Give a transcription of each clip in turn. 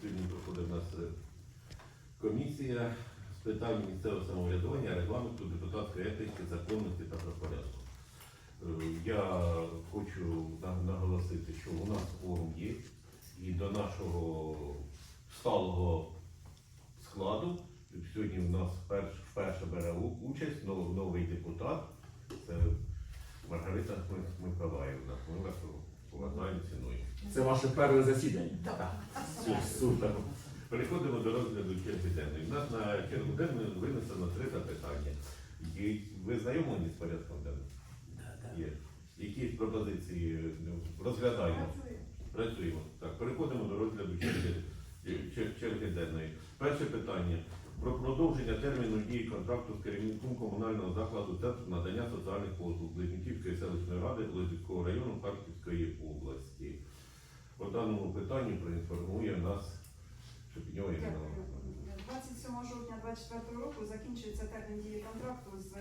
Сьогодні проходить у нас е, комісія з питань місцевого самоврядування, регламенту, депутатської етики, законності та правопорядку. Е, Я хочу наголосити, що у нас форум є, і до нашого сталого складу сьогодні у нас вперше бере участь новий депутат. Це Маргарита Миколаївна. Ми вас поважаємо, цінуємо. Це ваше перше засідання? Так. Су- Супер. Переходимо до розгляду черги денної. У нас на чергу денну винесено три запитання. І Ви знайомі з порядком денним? Є. Якісь пропозиції ну, розглядаємо? Працюємо. Так, переходимо до розгляду черги, чер- черги денної. Перше питання. Про продовження терміну дії контракту з керівником комунального закладу Центру надання соціальних послуг Близнюківської селищної ради Лозівського району Харківської області. По даному питанню проінформує нас Шепіньова Ірина. Дякую. 27 жовтня 2024 року закінчується термін дії контракту з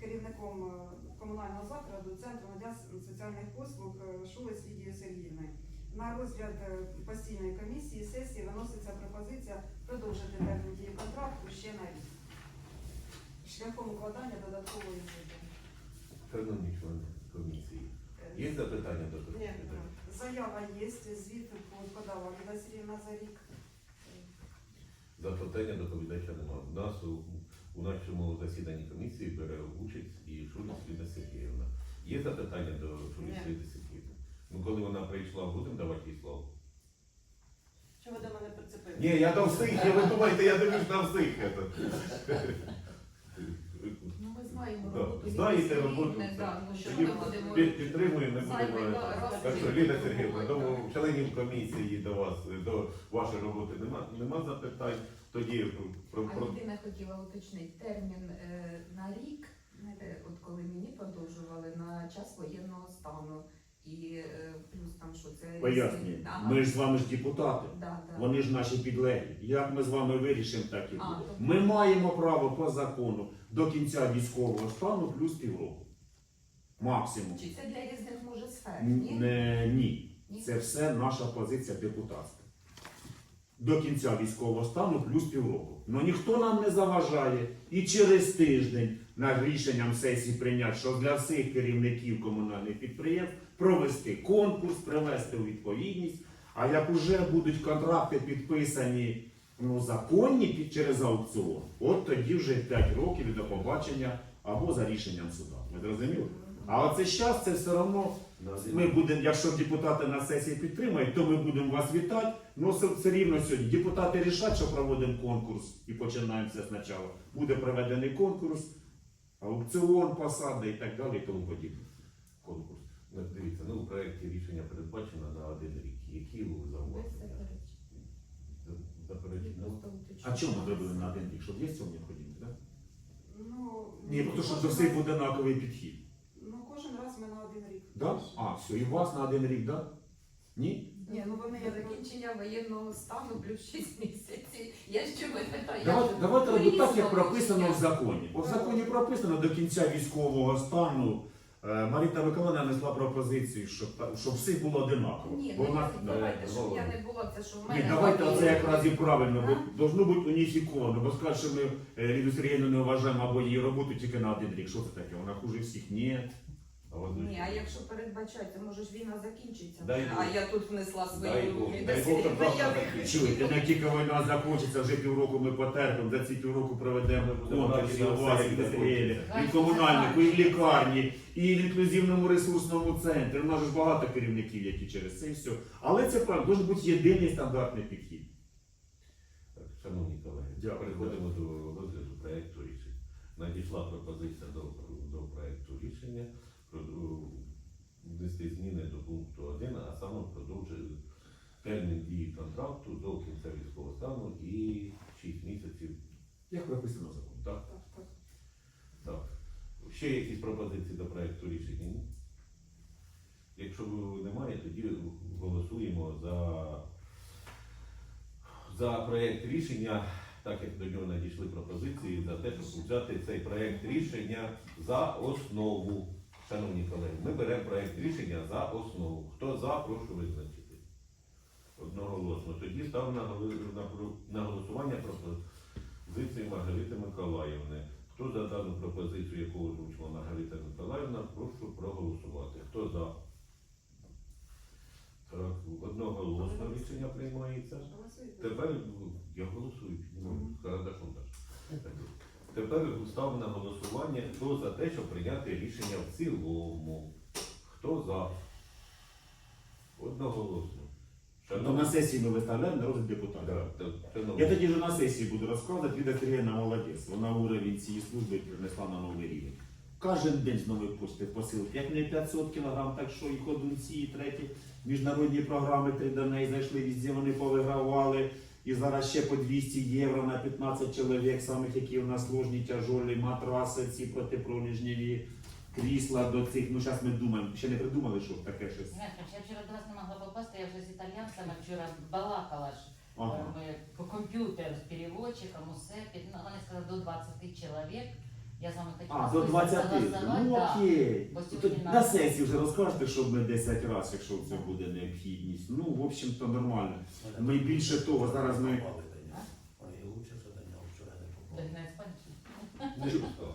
керівником е, комунального закладу Центру надання соціальних послуг е, Шулець Лідією Сергіївною. На розгляд е, постійної комісії сесії виноситься пропозиція продовжити термін дії контракту ще на рік шляхом укладання додаткової. Шановні члени комісії. Е, Є запитання до Ні. Заява є, звіт подала Ліда Сергіївна за рік. Запитання доповідача немає. У нас у, у нашому засіданні комісії бере участь і Шуліс Ліда Сергіївна. Є запитання до Шуліс Ні. Ліди Сергіївни? Ну, коли вона прийшла, будемо давати їй слово. Що ви до мене прицепили? Ні, я до всіх, я ви думаєте, я дивлюсь на всіх. Ну, ми знаємо Да. роботу. Знаєте роботу, Сергіївни, да, ну, що Тоді ми будемо під- підтримуємо, не зайвий будемо. раз Так що, Ліда Сергіївна, говорити. членів комісії до вас, до вашої роботи нема, нема запитань. Тоді про, А про, єдине хотіла уточнити термін е, на рік, е, от коли мені продовжували на час воєнного стану. І е, плюс там, що це Пояснюю. Ага. Ми ж з вами ж депутати. Да, да. Вони ж наші підлеглі. Як ми з вами вирішимо, так і А, буде. тобто- Ми маємо право по закону до кінця військового стану плюс півроку. Максимум. Чи це для різних може сфер? Н- Ні? Не, ні. Ні? Це все наша позиція депутатська. До кінця військового стану плюс півроку. Ну ніхто нам не заважає і через тиждень на рішенням сесії прийняти, що для всіх керівників комунальних підприємств провести конкурс, привести у відповідність. А як уже будуть контракти підписані ну, законні через аукціон, от тоді вже 5 років до побачення або за рішенням суда. Ви зрозуміли? А оце зараз це все одно ми будемо, якщо депутати на сесії підтримають, то ми будемо вас вітати. Ну все, все рівно сьогодні. Депутати рішать, що проводимо конкурс і починаємо все спочатку. Буде проведений конкурс, аукціон, посади і так далі, і тому подібне. конкурс. Ну, Дивіться, ну у проєкті рішення передбачено на один рік. Які ви зауваження? Ну. А чому ми зробили на один рік? Щоб є цього необхідність, так? Ну, Ні, тому що до всіх однаковий підхід. Кожен раз ми на один рік. Да? А, все, і у вас на один рік, так? Ні? Ні, ну вони До як закінчення воєнного стану плюс 6 місяців. Я що ви питаю? Давайте, давайте робити так, як прописано в законі. От в законі прописано до кінця військового стану. Е, Маріта Миколаївна несла пропозицію, щоб, та- щоб всіх було одинаково. Ні, Бо ну в нас- я- давайте, щоб я не була, це що в Ні, давайте оце якраз і правильно, бо должно бути уніфіковано, бо скажуть, що ми е, Ліду Сергіївну не вважаємо або її роботу тільки на один рік. Що це таке? Вона хуже всіх? Ні. А Ні, а якщо передбачається, може ж війна закінчиться. Дай вже, Бог. а я тут внесла Дай свої Бог, дай Бог, завтра. Чуєте, як тільки війна закінчиться, вже півроку ми потерпимо, за ці півроку проведемо конкурс і у на вас, і в як і в комунальнику, і в лікарні, і в інклюзивному ресурсному центрі. У нас ж багато керівників, які через це і все. Але це правда, може бути єдиний стандартний підхід. Так, Шановні колеги, Дякую. переходимо до розгляду проєкту рішення. Надійшла пропозиція до, до проєкту рішення внести зміни до пункту 1, а саме продовжити термін дії контракту до кінця військового стану і 6 місяців. Як прописано в законі, так? так, так. Так. Ще якісь пропозиції до проєкту рішення? Якщо немає, тоді голосуємо за, за проєкт рішення, так як до нього надійшли пропозиції, за те, щоб взяти цей проєкт рішення за основу. Шановні колеги, ми беремо проєкт рішення за основу. Хто за, прошу визначити. Одноголосно. Тоді ставлю на, голосування пропозицію Маргарити Миколаївни. Хто за дану пропозицію, яку озвучила Маргарита Миколаївна, прошу проголосувати. Хто за? Так, одноголосно рішення приймається. Тепер я голосую, карандашом теж. Тепер ставлю на голосування, хто за те, щоб прийняти рішення в цілому. Хто за? Одноголосно. То на сесії ми виставляємо на розгляд депутатів. Да, шановні, Я тоді вже на сесії буду розказувати, Ліда Сергіївна молодець. Вона уровень цієї служби принесла на новий рівень. Кожен день з нової пошти посилки. Як не 500 кг, так що і ходунці, і треті міжнародні програми три до неї знайшли, везде вони повигравали. І зараз ще по 200 євро на 15 чоловік, самих які у нас сложні, тяжолі, матраси, ці протипроліжневі, крісла до цих. Ну зараз ми думаємо, ще не придумали, що таке щось. Знаєш, я вчора до вас не могла попасти, я вже з італьянцями вчора балакала ж Ага. е, по комп'ютеру з переводчиком, усе. Вони сказали до 20 чоловік. Я з вами хотіла А, до 20. согласувати, Ну окей. Бо сьогодні на- На сесії вже розкажете, щоб ми 10 разів, якщо це буде необхідність. Ну, в общем-то, нормально. Ми більше того, зараз ми не спать?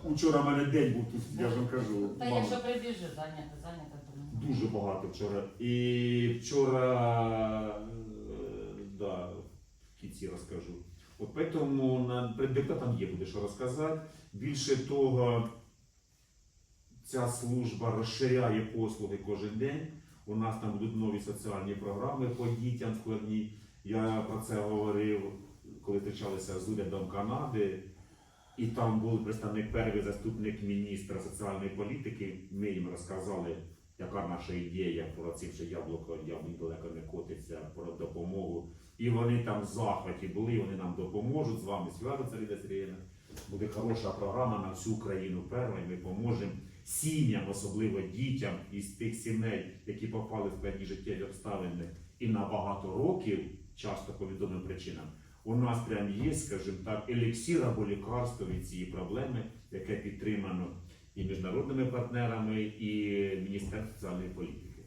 Учора в мене день був тут, я ж вам кажу. Та мама, якщо прибіжу, зайнята, зайнята, то не Дуже багато вчора. І вчора, е, да, в кінці розкажу. От поэтому на перед депутатом є буде що розказати. Більше того, ця служба розширяє послуги кожен день. У нас там будуть нові соціальні програми по дітям складні. Я про це говорив, коли зустрічалися з урядом Канади. І там був представник перший заступник міністра соціальної політики. Ми їм розказали, яка наша ідея про цим, що яблуко далеко не котиться, про допомогу. І вони там в захваті були, вони нам допоможуть з вами зв'язаться, Ліда Сергіївна. Буде хороша програма на всю Україну перша, і ми поможемо сім'ям, особливо дітям із тих сімей, які попали в складні життєві обставини і на багато років, часто по відомим причинам. У нас прям є, скажімо так, еліксір або лікарство від цієї проблеми, яке підтримано і міжнародними партнерами, і Міністерством соціальної політики.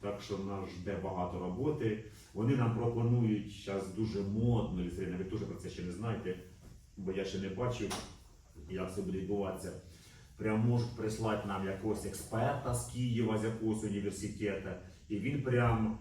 Так що нас жде багато роботи. Вони нам пропонують зараз дуже модно, і ви теж про це ще не знаєте, бо я ще не бачив, як це буде відбуватися. Прям можуть прислати нам якогось експерта з Києва, з якогось університету, і він прям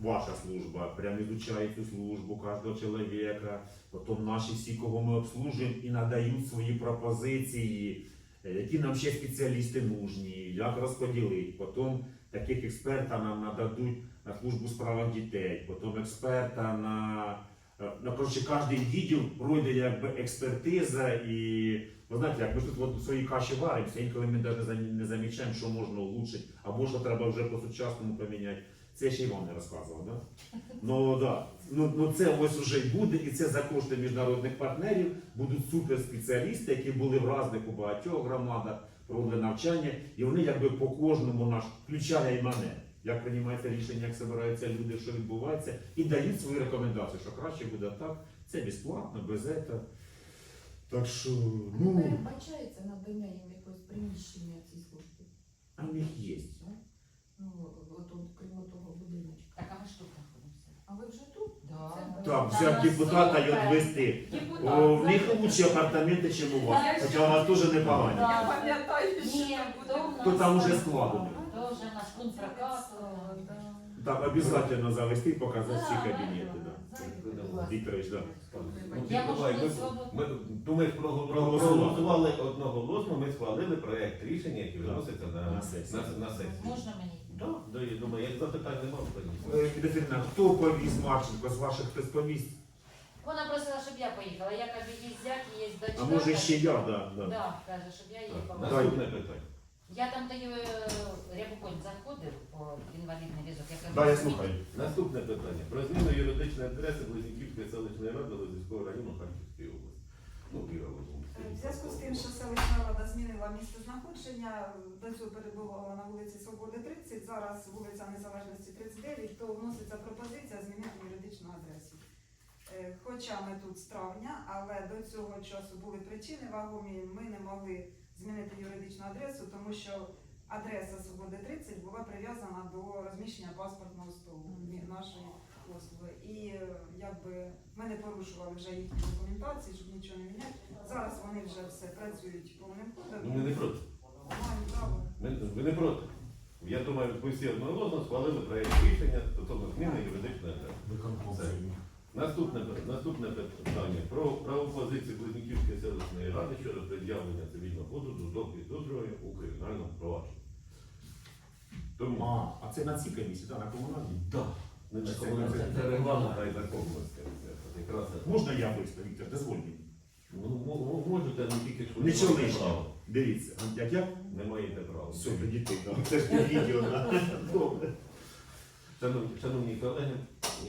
ваша служба, прям изучає цю службу кожного чоловіка, потім наші всі, кого ми обслужуємо, і надають свої пропозиції, е, які нам ще спеціалісти нужні, як розподілити. Потім таких експерта нам нададуть на службу справах дітей, потім експерта на, е, на коротше, кожен відділ пройде якби експертиза і ви знаєте, як ми тут от в каші варимося, інколи ми навіть не замічаємо, що можна улучшити, або що треба вже по-сучасному поміняти. Це ще й вам не розказував, да? Ну да. Ну, ну це ось вже й буде, і це за кошти міжнародних партнерів будуть суперспеціалісти, які були в разних у багатьох громадах, проводили навчання, і вони якби по кожному наш включає і мене. Як приймається рішення, як збираються люди, що відбувається, і дають свої рекомендації, що краще буде так, це безплатно, без этого. Так що, Ну, ну, передбачається надання їм якогось приміщення цій службі. а в них є. Ну, от, от крім того будиночка. Так, а ж тут знаходимося. А ви вже тут? Да. Так, взяв ну, депутата і відвести. В них лучші апартаменти, ніж у вас. Хоча у вас теж непогані. Я пам'ятаю, що там уже складено. То вже наш пункт прокату. Так, обов'язково завести і показати всі Да, кабінети. Да. зайдете. Вікторович, да. Ну, можу ми- свободно. Ми думаєш, Проголосували. проголосували одноголосно, ми схвалили проект рішення, який виноситься на, На сесію. на, на сесію. Можна мені? Так, да, я думаю, як запитань немає. Е, Катерина, хто повіз Марченко? З ваших хтось повіз? Вона просила, щоб я поїхала. Я кажу, є зять, є дочка. А може ще я, да, да. Да, каже, щоб я їй Так, помогла. Наступне питання. Я там тоді е, Рябоконь заходив по інвалідний візок. Я кажу, Да, я слухаю. Наступне питання. Про зміну юридичної адреси Близнюківської селищної ради Лозівського району Харківської області. Ну, Іра Лозовська. В зв'язку з тим, що селищна рада змінила місце знаходження, до цього перебувала на вулиці Свободи 30, зараз вулиця Незалежності 39, то вноситься пропозиція змінити юридичну адресу. Е, Хоча ми тут з травня, але до цього часу були причини вагомі, ми не могли змінити юридичну адресу, тому що адреса Свободи 30 була прив'язана до розміщення паспортного столу нашої послуги. І е, якби ми не порушували вже їхні документації, щоб нічого не міняти. Зараз вони вже все працюють повним Ну, Ми не проти. Право. Ми, ви не проти. Я думаю, ми всі одноголосно схвалили проєкт рішення стосовно зміни юридичної адреси. Виконком Все. сьогодні. Наступне, наступне питання про правопозицію Близнюківської селищної ради щодо пред'явлення цивільного позову до підозрюваної у кримінальному провадженні. Тому А, а це на цій комісії, так, на комунальній? да, не на Це кому- це, це регламент та й закон. Якраз. Можна я виступлю, Віктор, дозволь мені. Ну, мо- мо- можете, не тільки що Нічого лишнього. Дивіться, як я? Не маєте права. Все, тоді ти. Це ж під відео, шановні колеги,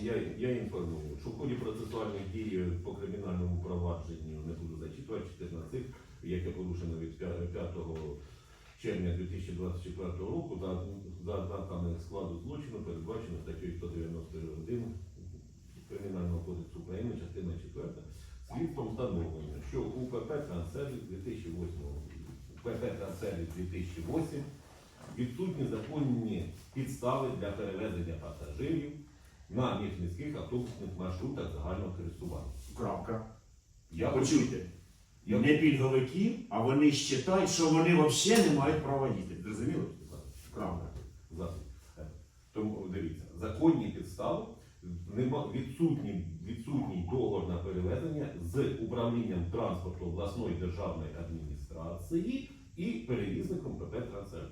я, я інформую, що в ході процесуальних дій по кримінальному провадженню не буду зачитувати 14, яке порушено від 5 червня 2024 року за, за ознаками складу злочину передбачено статтею 191 Кримінального кодексу України, частина 4, слідством встановлено, що у ПП «Трансервіс» 2008 ПП «Трансервіс» 2008 відсутні законні підстави для перевезення пасажирів на міжміських автобусних маршрутах загального користування. Крапка. Я Почуйте. Я- Не пільговики, а вони вважають, що вони взагалі не мають права їздити. Зрозуміло? Крапка. Тому дивіться, законні підстави відсутній, відсутній договор на перевезення з управлінням транспорту обласної державної адміністрації і перевізником ПП «Трансервіс».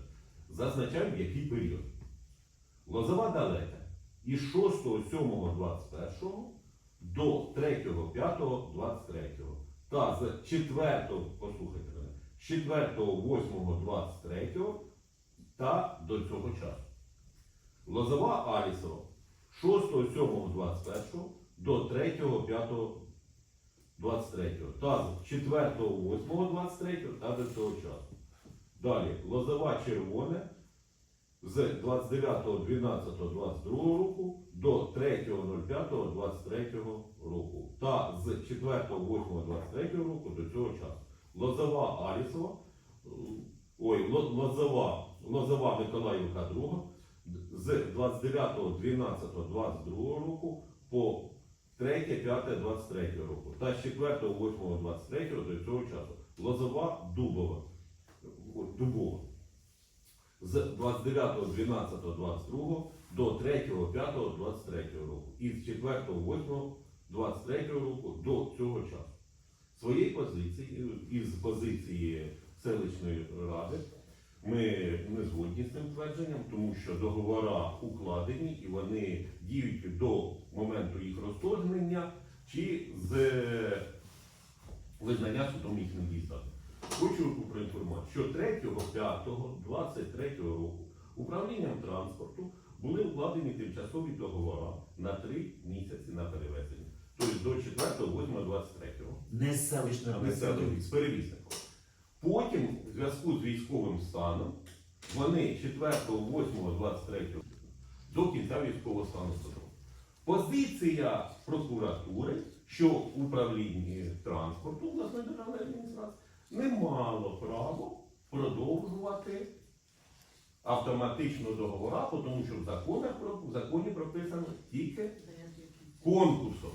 Зазначаю, в який період. Лозова далека із 6.7.21 до 3.5.23 та з 4, послухайте мене, з 4.8.23 та до цього часу. Лозова Алісова 6.7.21 до 3.5.23 та з 4.8.23 та до цього часу. Далі Лозова Червоне з 29.12.22 року до 3.05.23 року та з 4.08.23 року до цього часу. Лозова Алісова, е, ой, Лозова, Лозова Миколаївка 2 з 29.12.22 року по 3.5.23 року та з 4.8.23 до цього часу. Лозова Дубова. Дубова з 29.12.22 до 3.5.23 року і з 4.8.23 року до цього часу. Своєї позиції, із позиції селищної ради, ми не згодні з цим твердженням, тому що договори укладені і вони діють до моменту їх розторгнення чи з визнання судом їх недійсними. Хочу проінформувати, що 3.5.23 року управлінням транспорту були вкладені тимчасові договори на 3 місяці на перевезення. Тобто до 4.8.23 Не з селищної ради. місцевих з перевізником. Потім, в зв'язку з військовим станом, вони 4.8.23 до кінця військового стану становили. Позиція прокуратури, що управління транспорту обласної державної адміністрації не мало права продовжувати автоматично договора, тому що в законах в законі прописано тільки конкурсом.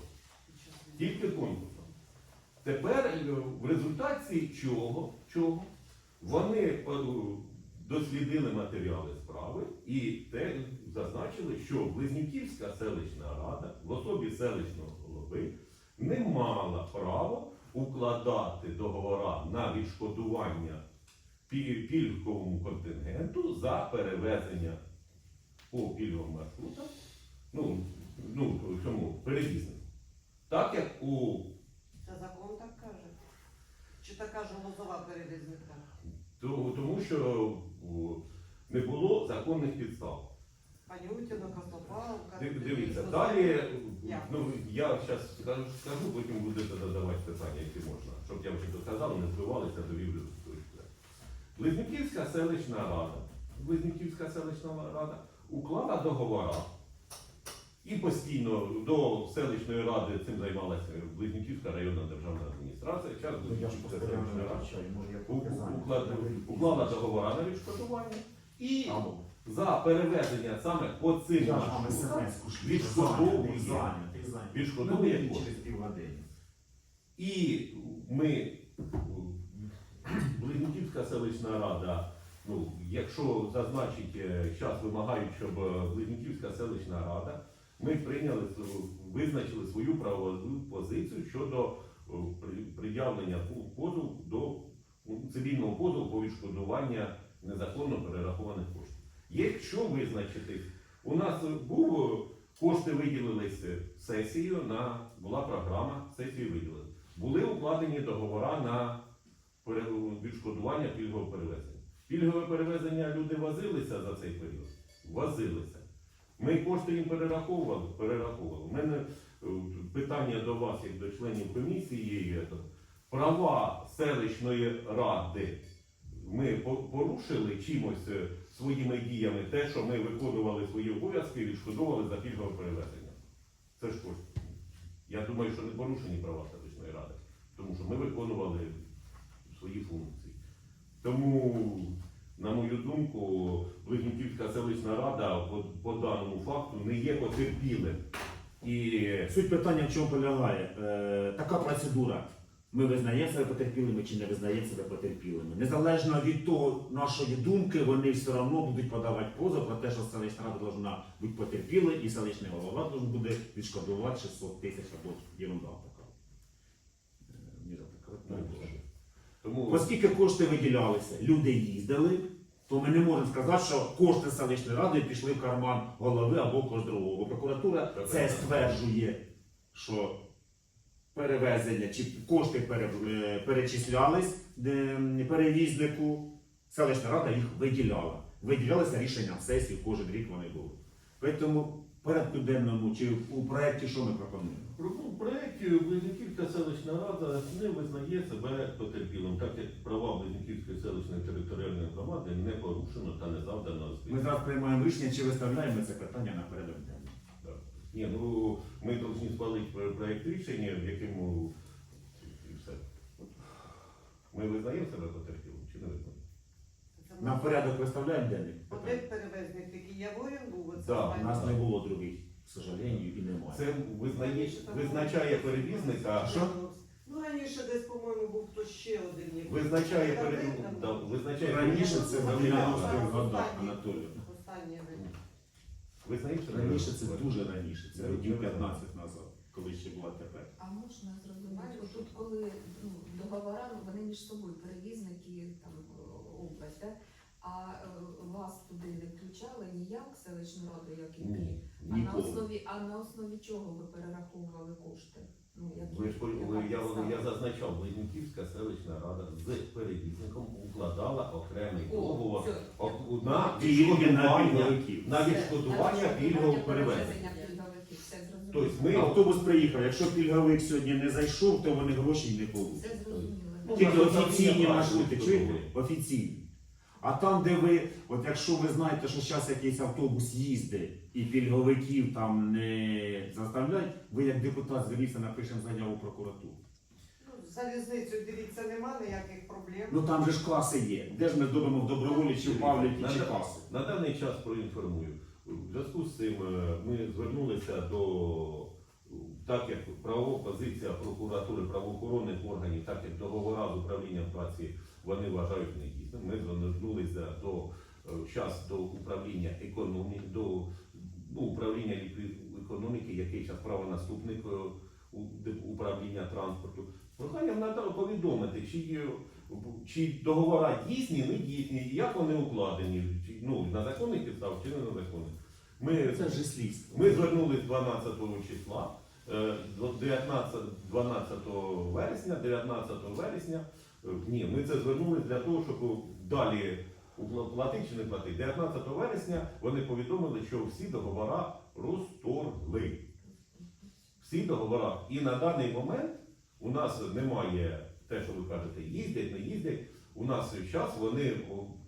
Тільки конкурсом. Тепер в результаті чого, чого вони е, дослідили матеріали справи і те зазначили, що Близнюківська селищна рада в особі селищного голови не мала права укладати договора на відшкодування пільговому контингенту за перевезення по пільговим маршрутам, ну, ну, цьому перевізнику. Так як у Це закон так каже. Чи така ж лозова перевізника? Тому що не було законних підстав. Пані Утіна, Костопалка. Див- Дивіться, далі Я. ну, я зараз скажу, скажу, потім будете задавати питання, які можна, щоб я вже сказав, не збивалися до рівня точки. Близнюківська селищна рада, Близнюківська селищна рада уклала договора і постійно до селищної ради цим займалася Близнюківська районна державна адміністрація. Час Ну, я ж Близнюківська постійно селищна рада вивчаю, може я у- у- показання. уклад- уклала договора на відшкодування і. За перевезення саме по цим Я ж вам маршрутам смс-ку шлю. Відшкодовує. Зайнятий, зайнятий, зайнятий. Відшкодовує Ну, кошти. через півгодини. І ми, Близнюківська селищна рада, ну, якщо зазначить, зараз вимагають, щоб е, селищна рада, ми прийняли, визначили свою правову позицію щодо е, при- пред'явлення пу- позову до ну, цивільного позову по відшкодування незаконно перерахованих коштів. Якщо визначити, у нас був кошти виділилися сесією на була програма, сесію виділили. Були укладені договори на відшкодування пільгового перевезення. Пільгове перевезення люди возилися за цей період? Возилися. Ми кошти їм перераховували, перераховували. У мене е, питання до вас, як до членів комісії, є, права селищної ради ми порушили чимось е, своїми діями те, що ми виконували свої обов'язки і відшкодовували за пільгове перевезення. Це ж кошти. Я думаю, що не порушені права селищної ради, тому що ми виконували свої функції. Тому, на мою думку, Близнюківська селищна рада по, по даному факту не є потерпілим. І Суть питання в чому полягає? Е, така процедура. Ми визнаємо себе потерпілими чи не визнаємо себе потерпілими. Незалежно від того, нашої думки, вони все одно будуть подавати позов про те, що селищна рада повинна бути потерпілою, і селищний голова должен буде відшкодувати 600 тисяч або єрунда така. Е, тому Оскільки кошти виділялися, люди їздили, то ми не можемо сказати, що кошти селищної ради пішли в карман голови або когось другого. Прокуратура це стверджує, що перевезення чи кошти е, перечислялись перевізнику, селищна рада їх виділяла. Виділялися рішенням сесії, кожен рік вони були. Тому порядку денному чи у проєкті що ми пропонуємо? Ну, в проєкті Близнюківська селищна рада не визнає себе потерпілим, так як права Близнюківської селищної територіальної громади не порушено та не завдано Ми зараз приймаємо рішення, чи виставляємо це питання на порядок денний. Ні, ну ми повинні схвалити про- проєкт рішення, в якому і все. Ми визнаємо себе потерпілим чи не визнаємо? На порядок виставляємо денний? Один перевезник, який Яворін був, оце Да, У нас не було других, к сожалению, і немає. Це визнає, визначає перевізника, Що? Ну раніше десь, по-моєму, був хтось ще один. який- визначає Та перевізника, визначає Раніше це. Галина Останній. вода, Анатолійовна. Останній ви. знаєте, що Раніше це дуже раніше, це років 15 назад, коли ще була тепер. А можна зрозуміти, тут коли ну, договори, вони між собою перевізники там область, да? а е, вас туди не включали ніяк селищну раду, як і Ні, А на ніколи. основі, а на основі чого ви перераховували кошти? Ну, Ви ж ви- я, я зазначав, Близнюківська селищна рада з перевізником укладала окремий О, договор все. на відшкодування, на відшкодування пільгового перевезення. пільговиків. Тобто ми Автобус приїхав, якщо пільговик сьогодні не зайшов, то вони гроші й не получать. Все зрозуміло. Ну, Тільки офіційні маршрути, чуєте? Офіційні. А там, де ви, от якщо ви знаєте, що зараз якийсь автобус їздить і пільговиків там не заставляють, ви як депутат зверніться, напишемо заяву в прокуратуру. Ну, залізницю, дивіться, нема ніяких проблем. Ну там же ж класи є. Де ж ми добимо в Доброволі чи в Павліки чи На- каси? На даний час проінформую. В зв'язку з цим е, ми звернулися до, так як правова позиція прокуратури правоохоронних органів, так як договора з управлінням праці вони вважають Ми звернулися до час до управління економіки, до ну, управління економіки, який зараз правонаступник е, управління транспорту. Проханням надали повідомити, чи, чи договори дійсні, не дійсні, як вони укладені, чи, ну, на законних підставах чи не на законних. Ми, Це ж слідство. ми звернулись 12 числа, е, до 19, 12 вересня, 19 вересня. Е, Ні, ми це звернулись для того, щоб далі платити чи не платити. 19 вересня вони повідомили, що всі договори розторгли. Всі договори. І на даний момент у нас немає те, що ви кажете, їздять, не їздять. У нас зараз вони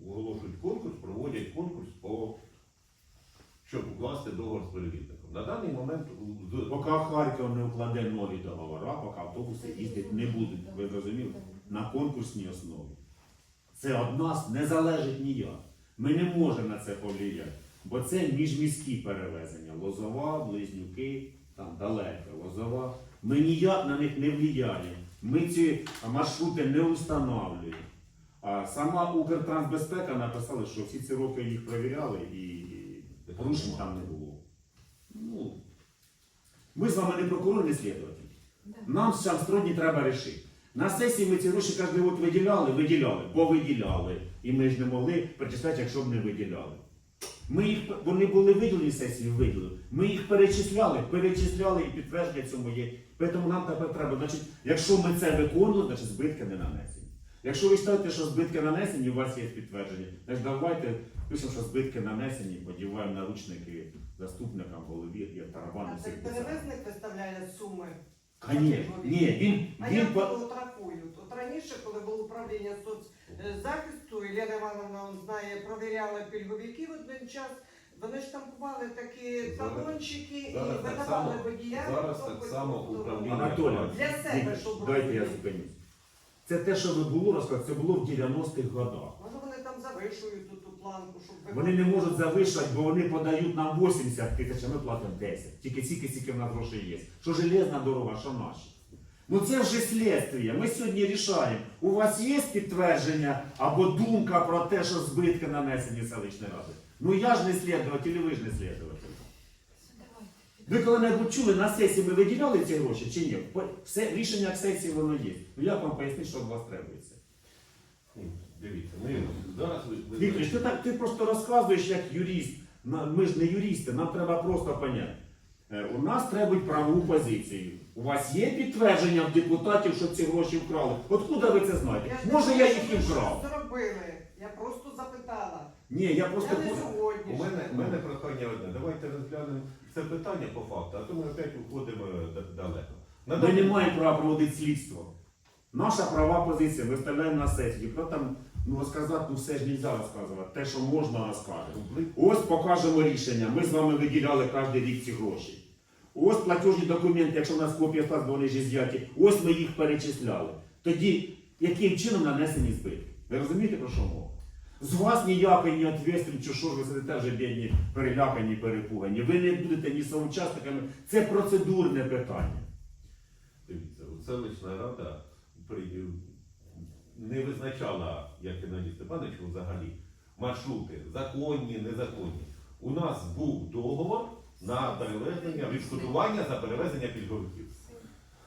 оголошують конкурс, проводять конкурс по щоб укласти договор з перевізником. На даний момент Поки Харків не укладе нові договори, поки автобуси їздити не будуть. На конкурсній основі. Це від нас не залежить ніяк. Ми не можемо на це повлияти, бо це міжміські перевезення. Лозова, близнюки, там далеко, лозова. Ми ніяк на них не впливаємо. Ми ці маршрути не встановлюємо. А сама Укртрансбезпека написала, що всі ці роки їх перевіряли і порушень там не було. Ну, ми з вами не прокурор, не слідователь. Нам зараз сьогодні треба рішити. На сесії ми ці гроші кожен рік виділяли, виділяли, бо виділяли. І ми ж не могли перечисляти, якщо б не виділяли. Ми їх, вони були виділені сесії, виділили. Ми їх перечисляли, перечисляли і підтвердження цьому є. Тому нам тепер треба, значить, якщо ми це виконуємо, значить збитки не нанесені. Якщо ви вважаєте, що збитки нанесені, у вас є підтвердження, значить давайте пишемо, що збитки нанесені, подіваємо наручники заступникам, голові і тарабану перевезник виставляє суми. Конечно. Ні, він, А він як по... його рахують? От раніше, коли було управління соцзахисту, і Івановна он знає, провіряла пільговиків один час, вони штампували такі Зараз- талончики зараз і так видавали само- водіям. зараз хто так хоч само хто управління- Анатолій, Для себе, щоб дайте я розуміти. зупинюсь. Це те, що ви було розказати, це було в 90-х годах. Може вони там завишують ту, ту планку, щоб ви- Вони не можуть завишати, бо вони подають нам 80 тисяч, а ми платимо 10. Тільки стільки, скільки в нас грошей є. Що железна дорога, що наші. Ну це вже слідство. Ми сьогодні рішаємо. У вас є підтвердження або думка про те, що збитки нанесені селищної ради? Ну я ж не слідуватель, і ви ж не слідуватель. Ви коли-небудь чули, на сесії ми виділяли ці гроші чи ні? Все, рішення сесії воно є. Ну як вам пояснити, що від вас требується? Дивіться, ми зараз ви- ви- ти так ти просто розказуєш як юрист. На- Ми ж не юристи, нам треба просто поняти. Е, У нас требують правову позицію. У вас є підтвердження в депутатів, що ці гроші вкрали? Откуда ви це знаєте? Я ж не Може я їх і ви вкрав? зробили. Я просто запитала. Ні, я просто Я не сьогодні. У мене, у мене прохання одне. Давайте розглянемо це питання по факту, а то ми опять уходимо да- далеко. На ми даний- не маємо права проводити слідство. Наша права позиція, ми вставляємо на сесію. Якщо там ну, розказати, ну все ж не можна розказувати. Те, що можна, розкажемо. Ось покажемо рішення. Ми з вами виділяли кожен рік ці гроші. Ось платіжні документи, якщо у нас копія стас, вони ж з'яті, ось ми їх перечисляли. Тоді яким чином нанесені збитки? Ви розумієте про що мова? З вас ніякої ні відповідальності, чи що ж ви сидите вже бідні, перелякані, перепугані. Ви не будете ні соучасниками. Це процедурне питання. Дивіться, от селищна рада не визначала, як Геннадій Степанович взагалі, маршрути законні, незаконні. У нас був договор на перевезення, відшкодування за перевезення пільговиків.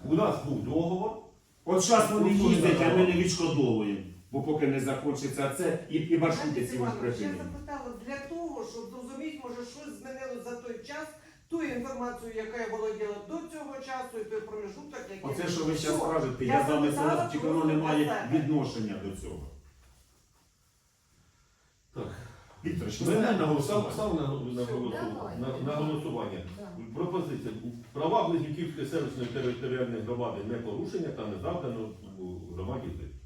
У нас був договор, От зараз вони їздять, а ми не відшкодовуємо, бо поки не закінчиться це, і, і маршрути ці будуть Іванович, Я запитала для того, щоб зрозуміти, може, щось змінило за той час, ту інформацію, яка я володіла до цього часу, і той промежуток, який... Оце, що ви зараз кажете, я з вами согласен, тільки воно не має відношення до цього. Так. Віктор, що Мене це на став, голосування? став на, на, голосування. На, на голосування. Пропозиція. Права Близнюківської селищної територіальної громади не порушення та не завдано у громаді збитків.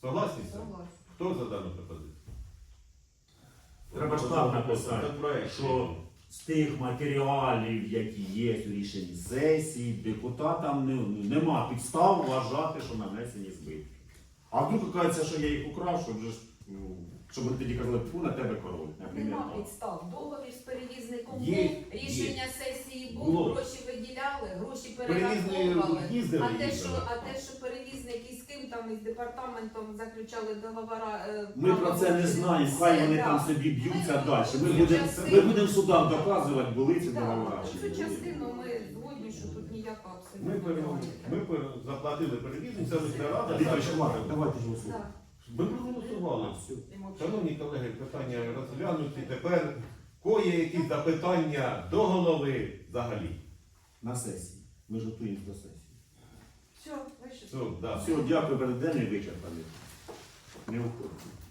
Согласні з цим? Хто за дану пропозицію? Треба ж так написати, проект. що з тих матеріалів, які є в рішенні сесії, депутатам не, нема підстав вважати, що нанесені збитки. А вдруг кажеться, що я їх украв, що вже ж, ну, щоб вони тоді казали, фу на тебе король. наприклад, Нема підстав. Договір з перевізником Є, був, рішення сесії був, Було. гроші виділяли, гроші перераховували. їздили, А те, що, їздили. а те, що перевізники з ким там із департаментом заключали договора. е, Ми про це не знаємо, хай вони там собі б'ються Ми далі. Ми цю будемо частину- ми будемо в судах доказувати, були ці договори. чи Цю не були. частину ми згодні, що тут ніяка абсолютно. Ми, пере- немає. ми пере- заплатили перевізник, селищна рада. Так, ладно, давайте ж. Так. Ми проголосували. Шановні колеги, питання розглянуті. Тепер кої якісь запитання до голови взагалі. На сесії. Ми ж готуємося до сесії. Все. Все, да. Все, дякую, переденний вичерпаний. Не уходимо.